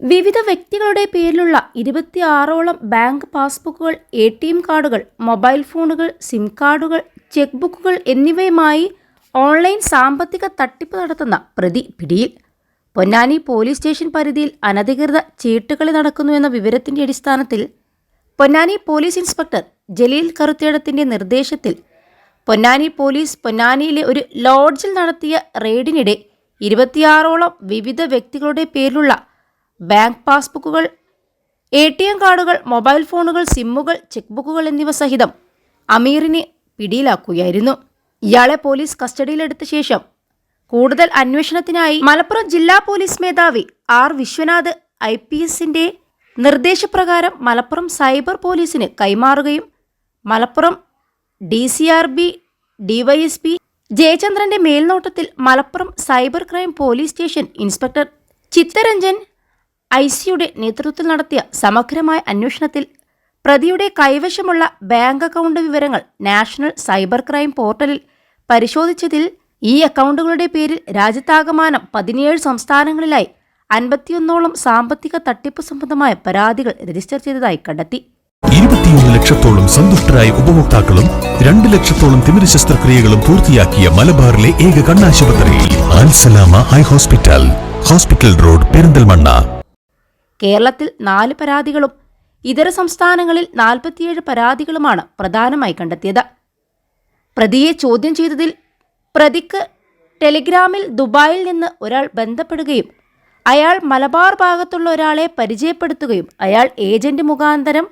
വിവിധ വ്യക്തികളുടെ പേരിലുള്ള ഇരുപത്തിയാറോളം ബാങ്ക് പാസ്ബുക്കുകൾ എ ടി എം കാർഡുകൾ മൊബൈൽ ഫോണുകൾ സിം കാർഡുകൾ ചെക്ക് ബുക്കുകൾ എന്നിവയുമായി ഓൺലൈൻ സാമ്പത്തിക തട്ടിപ്പ് നടത്തുന്ന പ്രതി പിടിയിൽ. പൊന്നാനി പോലീസ് സ്റ്റേഷൻ പരിധിയിൽ അനധികൃത ചീട്ടുകളി നടക്കുന്നുവെന്ന വിവരത്തിന്റെ അടിസ്ഥാനത്തിൽ പൊന്നാനി പോലീസ് ഇൻസ്പെക്ടർ ജലീൽ കറുത്തേടത്തിന്റെ നിർദ്ദേശത്തിൽ പൊന്നാനി പോലീസ് പൊന്നാനിയിലെ ഒരു ലോഡ്ജിൽ നടത്തിയ റെയ്ഡിനിടെ ഇരുപത്തിയാറോളം വിവിധ വ്യക്തികളുടെ പേരിലുള്ള ബാങ്ക് പാസ്ബുക്കുകൾ എ ടി എം കാർഡുകൾ മൊബൈൽ ഫോണുകൾ സിമ്മുകൾ ചെക്ക് ബുക്കുകൾ എന്നിവ സഹിതം അമീറിനെ പിടിയിലാക്കുകയായിരുന്നു. ഇയാളെ പോലീസ് കസ്റ്റഡിയിലെടുത്ത ശേഷം കൂടുതൽ അന്വേഷണത്തിനായി മലപ്പുറം ജില്ലാ പോലീസ് മേധാവി ആർ വിശ്വനാഥ് ഐ പി എസിന്റെ നിർദ്ദേശപ്രകാരം മലപ്പുറം സൈബർ പോലീസിന് കൈമാറുകയും Malappuram D C R B DYSP ജയചന്ദ്രന്റെ മേൽനോട്ടത്തിൽ Malappuram cyber crime police station inspector Chittaranjan I സിയുടെ നേതൃത്വത്തിൽ നടത്തിയ സമഗ്രമായ അന്വേഷണത്തിൽ പ്രതിയുടെ കൈവശമുള്ള ബാങ്ക് അക്കൗണ്ട് വിവരങ്ങൾ നാഷണൽ സൈബർ ക്രൈം പോർട്ടലിൽ പരിശോധിച്ചതിൽ ഈ അക്കൗണ്ടുകളുടെ പേരിൽ രാജ്യത്താകമാനം പതിനേഴ് സംസ്ഥാനങ്ങളിലായി അൻപത്തിയൊന്നോളം സാമ്പത്തിക തട്ടിപ്പ് സംബന്ധമായ പരാതികൾ രജിസ്റ്റർ ചെയ്തതായി കണ്ടെത്തി. ഇരുപത്തിയൊന്ന് ലക്ഷത്തോളം സന്തുഷ്ടരായ ഉപഭോക്താക്കളും രണ്ട് ലക്ഷത്തോളം തിമിര ശസ്ത്രക്രിയകളും പൂർത്തിയാക്കിയ മലബാറിലെ ഏക കണ്ണാശുപത്രി Al Salama eye hospital hospital road Perinthalmanna. കേരളത്തിൽ നാല് പരാതികളും ഇതര സംസ്ഥാനങ്ങളിൽ നാൽപ്പത്തിയേഴ് പരാതികളുമാണ് പ്രധാനമായി കണ്ടെത്തിയത്. പ്രതിയെ ചോദ്യം ചെയ്തതിൽ പ്രതിക്ക് ടെലിഗ്രാമിൽ ദുബായിൽ നിന്ന് ഒരാൾ ബന്ധപ്പെടുകയും അയാൾ മലബാർ ഭാഗത്തുള്ള ഒരാളെ പരിചയപ്പെടുത്തുകയും അയാൾ ഏജന്റ് മുഖാന്തരം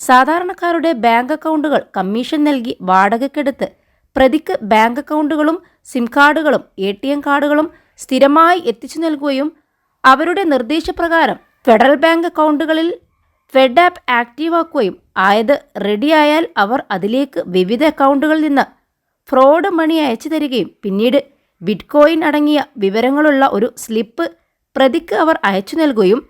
സാധാരണക്കാരുടെ ബാങ്ക് അക്കൗണ്ടുകൾ കമ്മീഷൻ നൽകി വാടകയ്ക്കെടുത്ത് പ്രതിക്ക് ബാങ്ക് അക്കൗണ്ടുകളും സിം കാർഡുകളും എ കാർഡുകളും സ്ഥിരമായി എത്തിച്ചു നൽകുകയും അവരുടെ നിർദ്ദേശപ്രകാരം ഫെഡറൽ ബാങ്ക് അക്കൗണ്ടുകളിൽ ഫെഡ് ആപ്പ് ആക്റ്റീവാക്കുകയും ആയത് റെഡിയായാൽ അവർ അതിലേക്ക് വിവിധ അക്കൗണ്ടുകളിൽ നിന്ന് ഫ്രോഡ് മണി അയച്ചു തരികയും പിന്നീട് ബിറ്റ്കോയിൻ അടങ്ങിയ വിവരങ്ങളുള്ള ഒരു സ്ലിപ്പ് പ്രതിക്ക് അവർ അയച്ചു നൽകുകയും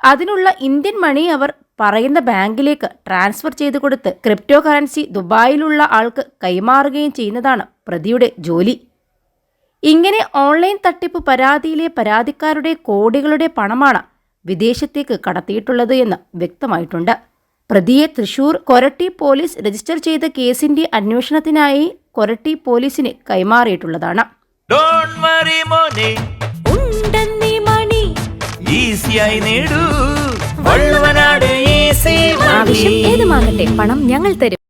അതിനുള്ള ഇന്ത്യൻ മണി അവർ പറയുന്ന ബാങ്കിലേക്ക് ട്രാൻസ്ഫർ ചെയ്തു കൊടുത്ത് ക്രിപ്റ്റോ കറൻസി ദുബായിലുള്ള ആൾക്ക് കൈമാറുകയും ചെയ്യുന്നതാണ് പ്രതിയുടെ ജോലി. ഇങ്ങനെ ഓൺലൈൻ തട്ടിപ്പ് പരാതിയിലെ പരാതിക്കാരുടെ കോടികളുടെ പണമാണ് വിദേശത്തേക്ക് കടത്തിയിട്ടുള്ളത് എന്ന് വ്യക്തമായിട്ടുണ്ട്. പ്രതിയെ തൃശൂർ കൊരട്ടി പോലീസ് രജിസ്റ്റർ ചെയ്ത കേസിന്റെ അന്വേഷണത്തിനായി കൊരട്ടി പോലീസിന് കൈമാറിയിട്ടുള്ളതാണ്. ഡോണ്ട് വറി മോനെ. ഉണ്ടെന്നീ മണി. ഈസിയായി നേടൂ. വള്ളുവനാട് ഈസി ആവശ്യം ഏതുമാകട്ടെ പണം ഞങ്ങൾ തരും.